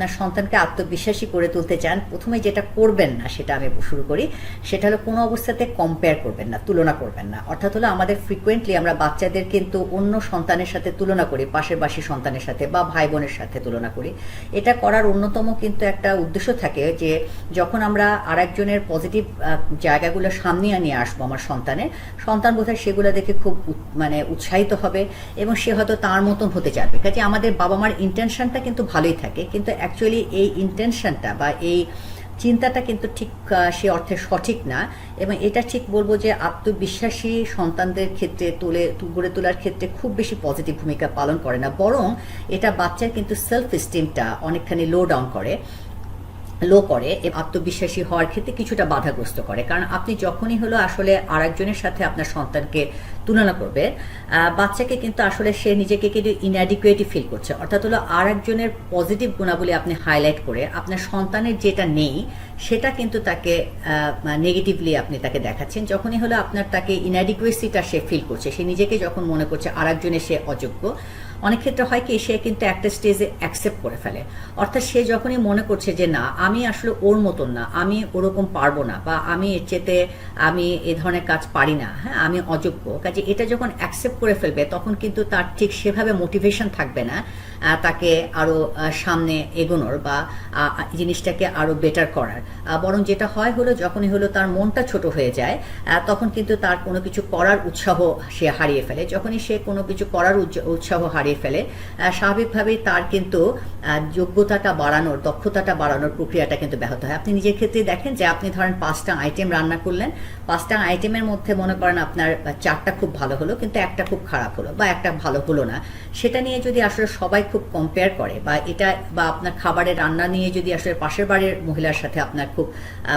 আপনার সন্তানকে আত্মবিশ্বাসী করে তুলতে চান, প্রথমে যেটা করবেন না, সেটা আমি শুরু করি, সেটা হলো কোনো অবস্থাতে কম্পেয়ার করবেন না, তুলনা করবেন না। অর্থাৎ হলো আমাদের ফ্রিকোয়েন্টলি আমরা বাচ্চাদের কিন্তু অন্য সন্তানের সাথে তুলনা করি, পাশের বাসী সন্তানের সাথে বা ভাই বোনের সাথে তুলনা করি। এটা করার অন্যতম কিন্তু একটা উদ্দেশ্য থাকে যে, যখন আমরা আরেকজনের পজিটিভ জায়গাগুলো সামনে নিয়ে আসব আমার সন্তানের সন্তান বোধহয় সেগুলো দেখে খুব মানে উৎসাহিত হবে এবং সে হয়তো তার মতন হতে চাইবে। কাজে আমাদের বাবা মার ইন্টেনশনটা কিন্তু ভালোই থাকে, কিন্তু অ্যাকচুয়ালি এই ইন্টেনশনটা বা এই চিন্তাটা কিন্তু ঠিক সে অর্থে সঠিক না। এবং এটা ঠিক বলব যে আত্মবিশ্বাসী সন্তানদের ক্ষেত্রে তুলে গড়ে তোলার ক্ষেত্রে খুব বেশি পজিটিভ ভূমিকা পালন করে না। বরং এটা বাচ্চার কিন্তু সেলফ স্টিমটা অনেকখানি লো ডাউন করে। লো করে আত্মবিশ্বাসী হওয়ার ক্ষেত্রে কিছুটা বাধাগ্রস্ত করে। কারণ আপনি যখনই হলো আসলে আরেকজনের সাথে আপনার সন্তানকে তুলনা করবে বাচ্চাকে কিন্তু আসলে সে নিজেকে কিন্তু ইনঅ্যাডিকুয়েটি ফিল করছে। অর্থাৎ হলো আরেকজনের পজিটিভ গুণাবলী আপনি হাইলাইট করে আপনার সন্তানের যেটা নেই, সেটা কিন্তু তাকে নেগেটিভলি আপনি তাকে দেখাচ্ছেন। যখনই হলো আপনার তাকে ইনঅ্যাডিকুয়েসিটা সে ফিল করছে, সে নিজেকে যখন মনে করছে আরেকজনের সে অযোগ্য অনেক ক্ষেত্রে হয় কি, সে কিন্তু একটা স্টেজে অ্যাকসেপ্ট করে ফেলে। অর্থাৎ সে যখনই মনে করছে যে, না, আমি আসলে ওর মতন না, আমি ওরকম পারব না বা আমি এর চেতে আমি এ ধরনের কাজ পারি না হ্যাঁ আমি অযোগ্য। কাজে এটা যখন অ্যাকসেপ্ট করে ফেলবে, তখন কিন্তু তার ঠিক সেভাবে মোটিভেশন থাকবে না। তাকে আরও সামনে এগোনোর বা জিনিসটাকে আরও বেটার করার। বরং যেটা হয় হলো, যখনই হলো তার মনটা ছোট হয়ে যায় তখন কিন্তু তার কোনো কিছু করার উৎসাহ সে হারিয়ে ফেলে। যখনই সে কোনো কিছু করার উৎসাহ হারিয়ে ফেলে স্বাভাবিকভাবেই তার কিন্তু যোগ্যতাটা বাড়ানোর, দক্ষতাটা বাড়ানোর প্রক্রিয়াটা কিন্তু ব্যাহত হয়। আপনি নিজের ক্ষেত্রে দেখেন যে, আপনি ধরেন পাঁচটা আইটেম রান্না করলেন। পাঁচটা আইটেমের মধ্যে মনে করেন আপনার চারটা খুব ভালো হলো, কিন্তু একটা খুব খারাপ হলো বা একটা ভালো হলো না। সেটা নিয়ে যদি আসলে সবাই খুব কম্পেয়ার করে বা এটা বা আপনার খাবারের রান্না নিয়ে যদি আসলে পাশের বাড়ির মহিলার সাথে আপনার খুব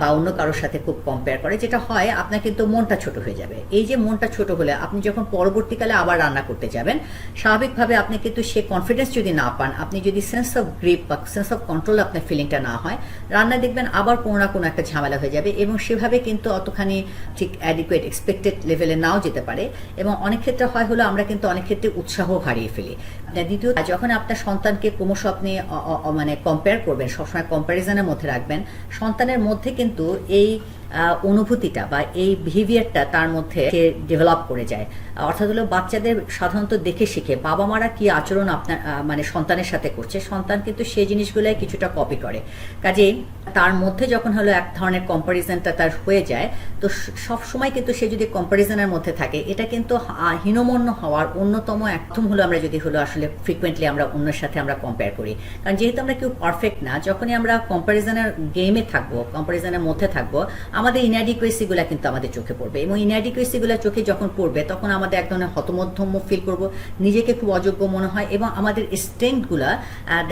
বা অন্য কারোর সাথে খুব কম্পেয়ার করে, যেটা হয় আপনার কিন্তু মনটা ছোট হয়ে যাবে। এই যে মনটা ছোট হলে আপনি যখন পরবর্তীকালে আবার রান্না করতে যাবেন, স্বাভাবিকভাবে আপনি কিন্তু সে কনফিডেন্স যদি না পান, আপনি যদি সেন্স অফ গ্রিপ বা সেন্স অফ কন্ট্রোল আপনার ফিলিংটা না হয় রান্না দেখবেন আবার কোনো না কোনো একটা ঝামেলা হয়ে যাবে এবং সেভাবে কিন্তু অতখানি ঠিক অ্যাডিকুয়েট এক্সপেক্টেড লেভেলে নাও যেতে পারে এবং অনেক ক্ষেত্রে হয় হলো আমরা কিন্তু অনেক ক্ষেত্রে উৎসাহ হারিয়ে ফেলি। দ্বিতীয় যখন আপনার সন্তানকে ক্রমশ আপনি মানে কম্পেয়ার করবেন, সবসময় কম্প্যারিজনের মধ্যে রাখবেন। সন্তানের মধ্যে কিন্তু এই অনুভূতিটা বা এই বিহেভিয়ারটা তার মধ্যে ডেভেলপ করে যায়। অর্থাৎ হলো বাচ্চাদের সাধারণত দেখে শিখে বাবা মারা কি আচরণ আপনার মানে সন্তানের সাথে করছে, সন্তান কিন্তু সেই জিনিসগুলাই কিছুটা কপি করে। কাজেই তার মধ্যে যখন হলো এক ধরনের কম্পারিজনটা তার হয়ে যায়, তো সব সময় কিন্তু সে যদি কম্পারিজনের মধ্যে থাকে, এটা কিন্তু হীনমন্য হওয়ার অন্যতম একদম হলো আমরা যদি হলো আসলে ফ্রিকুয়েন্টলি আমরা অন্যের সাথে আমরা কম্পেয়ার করি। কারণ যেহেতু আমরা কেউ পারফেক্ট না, যখনই আমরা কম্পারিজনের গেমে থাকব কম্পারিজনের মধ্যে থাকব, আমাদের ইনঅ্যাডিকুয়েসিগুলো কিন্তু আমাদের চোখে পড়বে। এবং ইনঅ্যাডিকুয়েসিগুলো চোখে যখন পড়বে, তখন আমাদের এক ধরনের হতমধ্যম্য ফিল করব, নিজেকে খুব অযোগ্য মনে হয়, এবং আমাদের স্ট্রেংথগুলো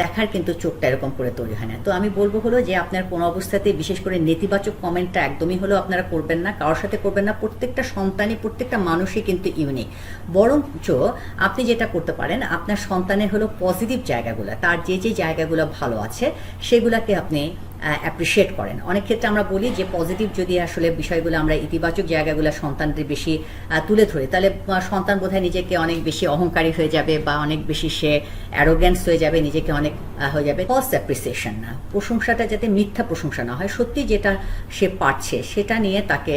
দেখার কিন্তু চোখটা এরকম করে তৈরি হয় না। তো আমি বলব হলো যে, আপনার কোনো অবস্থাতে বিশেষ করে নেতিবাচক কমেন্টটা একদমই হলো আপনারা করবেন না, কারোর সাথে করবেন না, প্রত্যেকটা সন্তানই, প্রত্যেকটা মানুষই কিন্তু ইউনিক বরঞ্চ আপনি যেটা করতে পারেন, আপনার সন্তানের হলো পজিটিভ জায়গাগুলো তার যে যে জায়গাগুলো ভালো আছে সেগুলোকে আপনি অ্যাপ্রিসিয়েট করেন। অনেক ক্ষেত্রে আমরা বলি যে পজিটিভ যদি আসলে বিষয়গুলো আমরা ইতিবাচক জায়গাগুলো সন্তানদের বেশি তুলে ধরি, তাহলে সন্তান বোধহয় নিজেকে অনেক বেশি অহংকারী হয়ে যাবে বা অনেক বেশি সে অ্যারোগ্যান্স হয়ে যাবে, নিজেকে অনেক হয়ে যাবে। ফলস অ্যাপ্রিসিয়েশন না। প্রশংসাটা যাতে মিথ্যা প্রশংসা না হয়, সত্যি যেটা সে পারছে, সেটা নিয়ে তাকে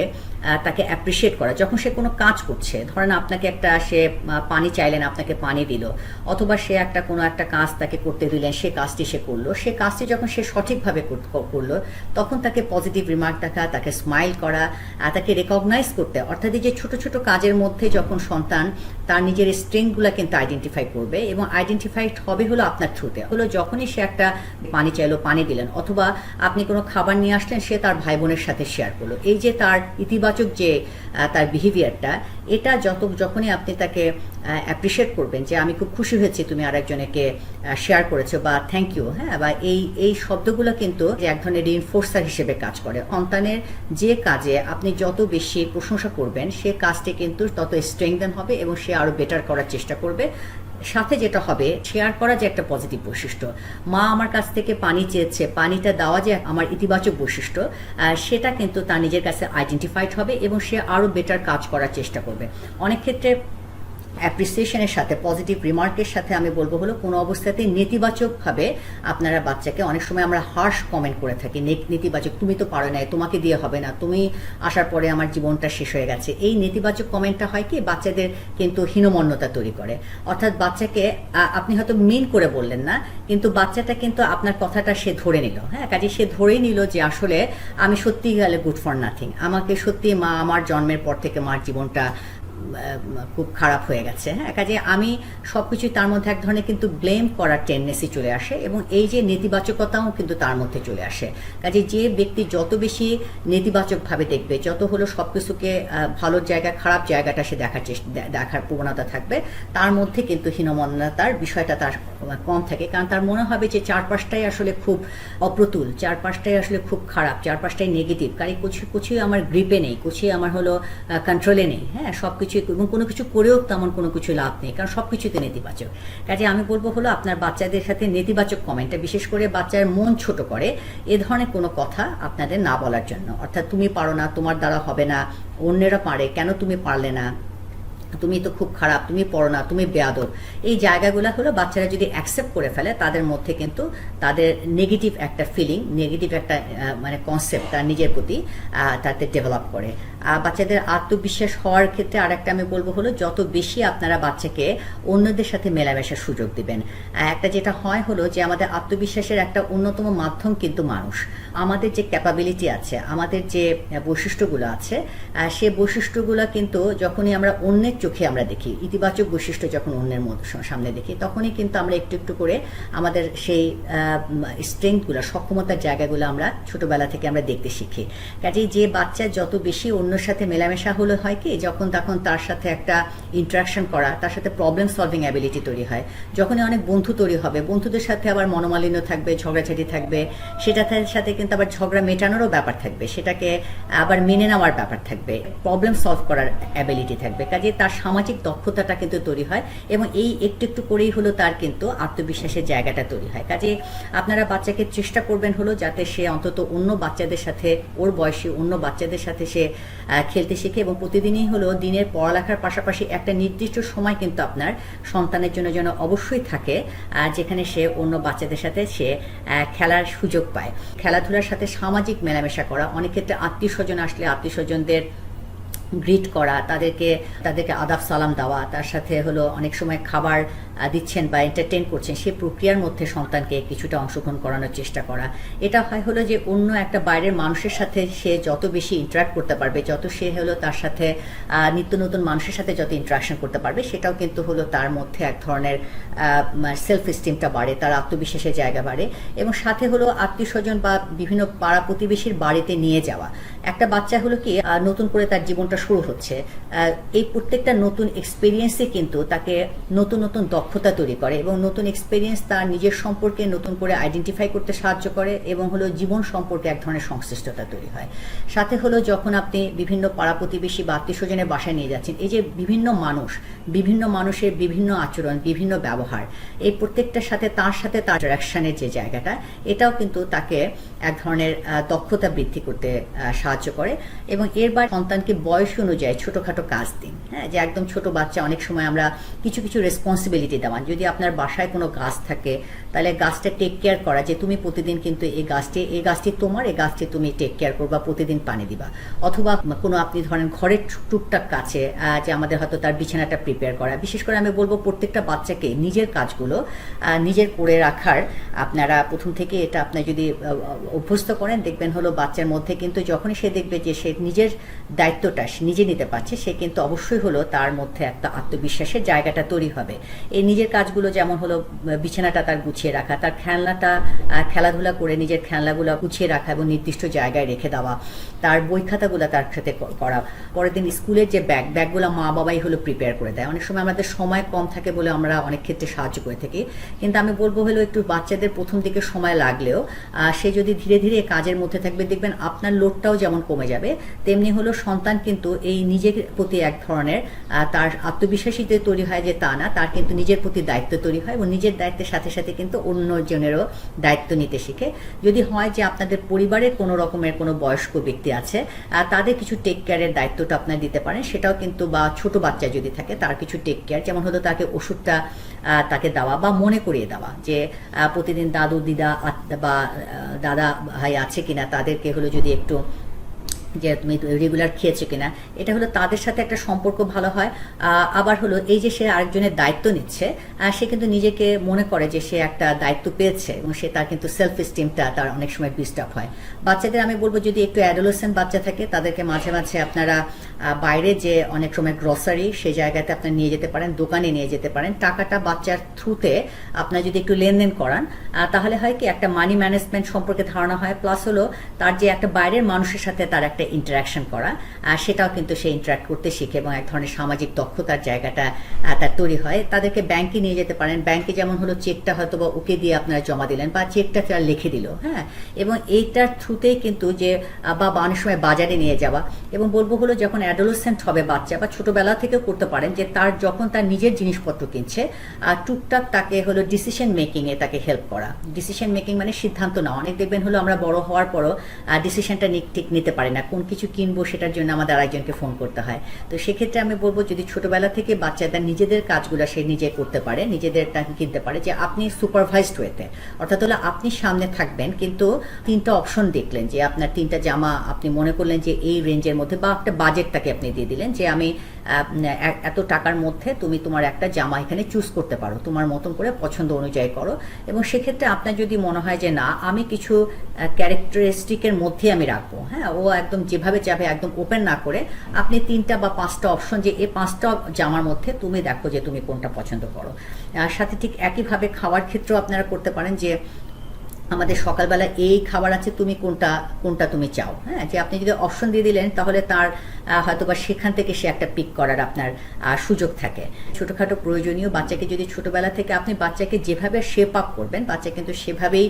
তাকে অ্যাপ্রিসিয়েট করা। যখন সে কোনো কাজ করছে, ধরেন আপনাকে একটা সে পানি চাইলেন, আপনাকে পানি দিল, অথবা সে একটা কোনো একটা কাজ তাকে করতে দিলেন, সে কাজটি সে করল, সে কাজটি যখন সে সঠিকভাবে করল, তখন তাকে পজিটিভ রিমার্ক দেখা তাকে স্মাইল করা তাকে রেকগনাইজ করতে। অর্থাৎ এই যে ছোট ছোট কাজের মধ্যে যখন সন্তান, তার নিজের স্ট্রেংগুলো কিন্তু আইডেন্টিফাই করবে এবং আইডেন্টিফাইড হবে হলো আপনার থ্রুতে হলো যখনই সে একটা পানি চাইলো, পানি দিলেন, অথবা আপনি কোনো খাবার নিয়ে আসলেন, সে তার ভাই বোনের সাথে শেয়ার করল। এই যে তার ইতিবাচক যে তার বিহেভিয়ারটা এটা যত, যখনই আপনি তাকে অ্যাপ্রিসিয়েট করবেন যে আমি খুব খুশি হয়েছি তুমি আরেকজনকে শেয়ার করেছ বা থ্যাংক ইউ হ্যাঁ? বা এই এই শব্দগুলো কিন্তু এক ধরনের রিনফোর্সার হিসেবে কাজ করে। সন্তানের যে কাজে আপনি যত বেশি প্রশংসা করবেন, সে কাজটি কিন্তু তত স্ট্রেংথেন হবে এবং সে আরও বেটার করার চেষ্টা করবে। সাথে যেটা হবে শেয়ার করা যে একটা পজিটিভ বৈশিষ্ট্য। মা আমার কাছ থেকে পানি চেয়েছে, পানিটা দেওয়া যে আমার ইতিবাচক বৈশিষ্ট্য সেটা কিন্তু তার নিজের কাছে আইডেন্টিফাইড হবে এবং সে আরও বেটার কাজ করার চেষ্টা করবে। অনেক ক্ষেত্রে অ্যাপ্রিসিয়েশনের সাথে পজিটিভ রিমার্কের সাথে আমি বলব হলো, কোনো অবস্থাতেই নেতিবাচকভাবে আপনারা বাচ্চাকে অনেক সময় আমরা হার্শ কমেন্ট করে থাকি নেতিবাচক, তুমি তো পারো না তোমাকে দিয়ে হবে না, তুমি আসার পরে আমার জীবনটা শেষ হয়ে গেছে। এই নেতিবাচক কমেন্টটা হয় কি, বাচ্চাদের কিন্তু হীনমন্যতা তৈরি করে। অর্থাৎ বাচ্চাকে আপনি হয়তো মিন করে বললেন না, কিন্তু বাচ্চাটা কিন্তু আপনার কথাটা সে ধরে নিল। হ্যাঁ কাজে সে ধরেই নিল যে আসলে আমি সত্যি গেলে গুড ফর নাথিং আমাকে সত্যি মা, আমার জন্মের পর থেকে মার জীবনটা খুব খারাপ হয়ে গেছে হ্যাঁ? কাজে আমি সব সবকিছু তার মধ্যে এক ধরনের কিন্তু ব্লেম করার টেন্ডেন্সি চলে আসে এবং এই যে নেতিবাচকতাও কিন্তু তার মধ্যে চলে আসে। কাজে যে ব্যক্তি যত বেশি নেতিবাচকভাবে দেখবে, যত হলো সব কিছুকে ভালো জায়গা, খারাপ জায়গাটা সে দেখার চেষ্টা দেখার প্রবণতা থাকবে, তার মধ্যে কিন্তু হীনমন্যতার বিষয়টা তার কম থাকে। কারণ তার মনে হবে যে চারপাশটাই আসলে খুব অপ্রতুল, চারপাশটাই আসলে খুব খারাপ, চারপাশটাই নেগেটিভ কারণ কিছু, কিছুই আমার গ্রিপে নেই, কিছুই আমার হলো কন্ট্রোলে নেই হ্যাঁ? সব কিছু এবং কোনো কিছু করেও তেমন কোনো কিছু লাভ নেই, কারণ সব কিছুতে নেতিবাচক। কাজে আমি বলব হলো, আপনার বাচ্চাদের সাথে নেতিবাচক কমেন্টটা বিশেষ করে বাচ্চার মন ছোট করে, এ ধরনের কোনো কথা আপনাদের না বলার জন্য। অর্থাৎ তুমি পারো না, তোমার দ্বারা হবে না, অন্যেরা পারে, কেন তুমি পারলে না? তুমি তো খুব খারাপ, তুমি পড়ো না, তুমি বেয়াদব। এই জায়গাগুলো হলো বাচ্চারা যদি অ্যাকসেপ্ট করে ফেলে, তাদের মধ্যে কিন্তু তাদের নেগেটিভ একটা ফিলিং নেগেটিভ একটা মানে কনসেপ্ট তার নিজের প্রতি তাতে ডেভেলপ করে। বাচ্চাদের আত্মবিশ্বাস হওয়ার ক্ষেত্রে আরেকটা আমি বলব হলো, যত বেশি আপনারা বাচ্চাকে অন্যদের সাথে মেলামেশার সুযোগ দিবেন। একটা যেটা হয় হলো যে, আমাদের আত্মবিশ্বাসের একটা অন্যতম মাধ্যম কিন্তু মানুষ। আমাদের যে ক্যাপাবিলিটি আছে, আমাদের যে বৈশিষ্ট্যগুলো আছে সে বৈশিষ্ট্যগুলো কিন্তু যখনই আমরা অন্যের চোখে আমরা দেখি, ইতিবাচক বৈশিষ্ট্য যখন অন্যের সামনে দেখি, তখনই কিন্তু আমরা একটু একটু করে আমাদের সেই স্ট্রেংথগুলো সক্ষমতার জায়গাগুলো আমরা ছোটবেলা থেকে আমরা দেখতে শিখি। কাজেই যে বাচ্চা যত বেশি অন্যের সাথে মেলামেশা হলে হয় কি, যখন তখন তার সাথে একটা ইন্টারাকশন করা, তার সাথে প্রবলেম সলভিং অ্যাবিলিটি তৈরি হয়। যখনই অনেক বন্ধু তৈরি হবে, বন্ধুদের সাথে আবার মনোমালিন্য থাকবে, ঝগড়াঝাটি থাকবে সেটার সাথে কিন্তু আবার ঝগড়া মেটানোরও ব্যাপার থাকবে, সেটাকে আবার মেনে নেওয়ার ব্যাপার থাকবে প্রবলেম সলভ করার অ্যাবিলিটি থাকবে। কাজে তার সামাজিক দক্ষতাটা কিন্তু তৈরি হয় এবং এই একটু একটু করেই হলো তার কিন্তু আত্মবিশ্বাসের জায়গাটা তৈরি হয়। কাজে আপনারা বাচ্চাকে চেষ্টা করবেন হলো যাতে সে অন্তত অন্য বাচ্চাদের সাথে, ওর বয়সী অন্য বাচ্চাদের সাথে সে খেলতে শেখে এবং প্রতিদিনই হলো দিনের পড়ালেখার পাশাপাশি একটা নির্দিষ্ট সময় কিন্তু আপনার সন্তানের জন্য যেন অবশ্যই থাকে যেখানে সে অন্য বাচ্চাদের সাথে সে খেলার সুযোগ পায়। খেলাধুলার সাথে সামাজিক মেলামেশা করা, অনেক ক্ষেত্রে আত্মীয় স্বজন আসলে আত্মীয় স্বজনদের গ্রিট করা, তাদেরকে তাদেরকে আদাব সালাম দেওয়া, তার সাথে হলো অনেক সময় খাবার দিচ্ছেন বা এন্টারটেন করছেন, সেই প্রক্রিয়ার মধ্যে সন্তানকে কিছুটা অংশগ্রহণ করানোর চেষ্টা করা। এটা হয় হলো যে অন্য একটা বাইরের মানুষের সাথে সে যত বেশি ইন্টারাক্ট করতে পারবে, যত সে হলো তার সাথে নিত্য নতুন মানুষের সাথে যত ইন্টারাকশন করতে পারবে, সেটাও কিন্তু হলো তার মধ্যে এক ধরনের সেলফ স্টিমটা বাড়ে, তার আত্মবিশ্বাসের জায়গা বাড়ে এবং সাথে হলো আত্মীয় স্বজন বা বিভিন্ন পাড়া প্রতিবেশীর বাড়িতে নিয়ে যাওয়া। একটা বাচ্চা হলো কি নতুন করে তার জীবনটা শুরু হচ্ছে। এই প্রত্যেকটা নতুন এক্সপিরিয়েন্সে কিন্তু তাকে নতুন নতুন দক্ষতা তৈরি করে এবং নতুন এক্সপিরিয়েন্স তার নিজের সম্পর্কে নতুন করে আইডেন্টিফাই করতে সাহায্য করে এবং হলো জীবন সম্পর্কে এক ধরনের সংশ্লিষ্টতা তৈরি হয়। সাথে হলো যখন আপনি বিভিন্ন পাড়া প্রতিবেশী বা আত্মীয় স্বজনের বাসায় নিয়ে যাচ্ছেন এই যে বিভিন্ন মানুষ বিভিন্ন মানুষের বিভিন্ন আচরণ বিভিন্ন ব্যবহার এই প্রত্যেকটার সাথে তার সাথে তার ইন্টারাকশনের যে জায়গাটা এটাও কিন্তু তাকে এক ধরনের দক্ষতা বৃদ্ধি করতে আহ, সাহায্য করে এবং এরবার সন্তানকে বয়স অনুযায়ী ছোটোখাটো কাজ দিন। হ্যাঁ যে একদম ছোট বাচ্চা অনেক সময় আমরা কিছু কিছু রেসপন্সিবিলিটি দেওয়ান যদি আপনার বাসায় কোনো গাছ থাকে, তাহলে গাছটা টেক কেয়ার করা যে তুমি প্রতিদিন কিন্তু এই গাছটি এই গাছটি তোমার, এই গাছটি তুমি টেক কেয়ার করবা, প্রতিদিন পানি দিবা। অথবা কোনো আপনি ধরেন ঘরের টুকটাক কাছে যে আমাদের হয়তো তার বিছানাটা প্রিপেয়ার করা। বিশেষ করে আমি বলব প্রত্যেকটা বাচ্চাকে নিজের কাজগুলো নিজের করে রাখার আপনারা প্রথম থেকে এটা আপনি যদি অভ্যস্ত করেন, দেখবেন হলো বাচ্চার মধ্যে কিন্তু যখনই সে দেখবে যে সে নিজের দায়িত্বটা সে নিজে নিতে পারছে, সে কিন্তু অবশ্যই হলো তার মধ্যে একটা আত্মবিশ্বাসের জায়গাটা তৈরি হবে। এই নিজের কাজগুলো যেমন হলো, বিছানাটা তার গুছিয়ে রাখা, তার খেলনাটা খেলাধুলা করে নিজের খেলনাগুলো গুছিয়ে রাখা এবং নির্দিষ্ট জায়গায় রেখে দেওয়া, তার বই খাতাগুলো তার সাথে করা। পরের দিন স্কুলের যে ব্যাগ, ব্যাগগুলো মা বাবাই হলো প্রিপেয়ার করে দেয়। অনেক সময় আমাদের সময় কম থাকে বলে আমরা অনেক ক্ষেত্রে সাহায্য করে থাকি। কিন্তু আমি বলব হলো একটু বাচ্চাদের প্রথম দিকে সময় লাগলেও সে যদি ধীরে ধীরে কাজের মধ্যে থাকবে, দেখবেন আপনার লোডটাও যেমন কমে যাবে, তেমনি হলো সন্তান কিন্তু এই নিজের প্রতি এক ধরনের তার আত্মবিশ্বাসী যে তৈরি হয় যে তা না, তার কিন্তু নিজের প্রতি দায়িত্ব তৈরি হয় এবং নিজের দায়িত্বের সাথে সাথে কিন্তু অন্যজনেরও দায়িত্ব নিতে শিখে। যদি হয় যে আপনাদের পরিবারের কোনো রকমের কোনো বয়স্ক ব্যক্তি আছে তাদের কিছু টেক কেয়ারের দায়িত্বটা আপনার দিতে পারেন, সেটাও কিন্তু বা ছোট বাচ্চা যদি থাকে, তার কিছু টেক কেয়ার যেমন হলো তাকে ওষুধটা তাকে দেওয়া বা মনে করিয়ে দেওয়া যে প্রতিদিন দাদু, দিদা বা দাদা, ভাই আছে কিনা, তাদেরকে হলো যদি একটু যে তুমি রেগুলার খেয়েছো কিনা, এটা হলো তাদের সাথে একটা সম্পর্ক ভালো হয়। আবার হলো এই যে সে আরেকজনের দায়িত্ব নিচ্ছে সে কিন্তু নিজেকে মনে করে যে সে একটা দায়িত্ব পেয়েছে এবং সে তার কিন্তু সেলফ স্টিমটা তার অনেক সময় ডিস্টার্ব হয়। বাচ্চাদের আমি বলব যদি একটু অ্যাডোলেসেন্ট বাচ্চা থাকে, তাদেরকে মাঝে মাঝে আপনারা বাইরে যে অনেক সময় গ্রসারি সেই জায়গাতে আপনার নিয়ে যেতে পারেন, দোকানে নিয়ে যেতে পারেন। টাকাটা বাচ্চার থ্রুতে আপনার যদি একটু লেনদেন করান তাহলে হয় কি একটা মানি ম্যানেজমেন্ট সম্পর্কে ধারণা হয় প্লাস হলো তার যে একটা বাইরের মানুষের সাথে তার একটা ইন্টারাকশন করা, আর সেটাও কিন্তু সে ইন্টারাক্ট করতে শিখে এবং এক ধরনের সামাজিক দক্ষতার জায়গাটা তার তৈরি হয়। তাদেরকে ব্যাংকে নিয়ে যেতে পারেন। ব্যাংকে যেমন হলো চেকটা হয়তো বা ওকে দিয়ে আপনারা জমা দিলেন বা চেকটা তারা লিখে দিল হ্যাঁ? এবং এইটার থ্রুতেই কিন্তু যে বা অনেক সময় বাজারে নিয়ে যাওয়া এবং বলব হলো যখন অ্যাডোলেসেন্ট হবে বাচ্চা বা ছোটবেলা থেকেও করতে পারেন যে তার যখন তার নিজের জিনিসপত্র কিনছে, আর টুকটাক তাকে হলো ডিসিশন মেকিংয়ে তাকে হেল্প করা। ডিসিশন মেকিং মানে সিদ্ধান্ত না অনেক দেখবেন হলো আমরা বড় হওয়ার পরও ডিসিশনটা ঠিক নিতে পারি না। কোন কিছু কিনবো, সেটার জন্য আমাদের আরেকজনকে ফোন করতে হয়। তো সেক্ষেত্রে আমি বলব, যদি ছোটবেলা থেকে বাচ্চাদের, নিজেদের কাজগুলো সে নিজে করতে পারে, নিজেদেরটা কিনতে পারে যে আপনি সুপারভাইজড ওয়েতে অর্থাৎ হলো আপনি সামনে থাকবেন, কিন্তু তিনটা অপশন দেখলেন যে আপনার তিনটা জামা আপনি মনে করলেন যে এই রেঞ্জের মধ্যে বা একটা বাজেটটাকে আপনি দিয়ে দিলেন যে আমি এত টাকার মধ্যে তুমি তোমার একটা জামা এখানে চুজ করতে পারো, তোমার মতন করে পছন্দ অনুযায়ী করো। এবং সেক্ষেত্রে আপনার যদি মনে হয় যে না, আমি কিছু ক্যারেক্টারিস্টিকের মধ্যে আমি রাখব হ্যাঁ ও একদম যেভাবে যাবে একদম ওপেন না করে, আপনি তিনটা বা পাঁচটা অপশন যে এই পাঁচটা জামার মধ্যে তুমি দেখো যে তুমি কোনটা পছন্দ করো। আর সাথে ঠিক একইভাবে খাওয়ার ক্ষেত্রেও আপনারা করতে পারেন যে আমাদের সকালবেলা এই খাবার আছে, তুমি কোনটা কোনটা তুমি চাও? হ্যাঁ যে আপনি যদি অপশন দিয়ে দিলেন, তাহলে তার হয়তো বা সেখান থেকে সে একটা পিক করার আপনার সুযোগ থাকে। ছোটোখাটো প্রয়োজনীয় বাচ্চাকে যদি ছোটবেলা থেকে আপনি বাচ্চাকে যেভাবে শেপ আপ করবেন, বাচ্চা কিন্তু সেভাবেই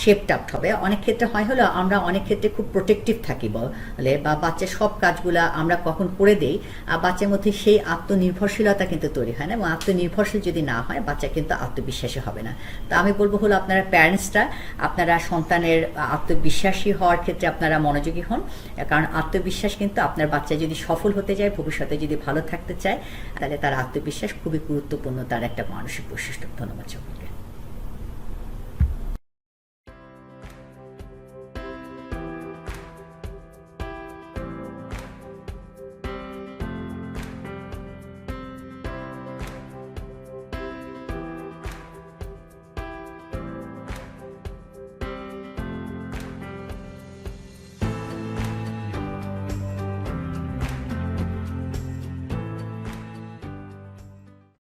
শেপড আপ হবে। অনেক ক্ষেত্রে হয় হলো, আমরা অনেক ক্ষেত্রে খুব প্রোটেক্টিভ থাকি বলে বা বাচ্চার সব কাজগুলা আমরা কখন করে দেই, আর বাচ্চার মধ্যে সেই আত্মনির্ভরশীলতা কিন্তু তৈরি হয় না, এবং আত্মনির্ভরশীল যদি না হয়, বাচ্চা কিন্তু আত্মবিশ্বাসী হবে না। তো আমি বলব হলো, আপনারা প্যারেন্টসরা আপনারা সন্তানের আত্মবিশ্বাসী হওয়ার ক্ষেত্রে আপনারা মনোযোগী হন, কারণ আত্মবিশ্বাস কিন্তু আপনার বাচ্চা যদি সফল হতে যায় ভবিষ্যতে যদি ভালো থাকতে চায়, তাহলে তার আত্মবিশ্বাস খুবই গুরুত্বপূর্ণ, তার একটা মানসিক বৈশিষ্ট্য। ধন্যবাদ সকলকে।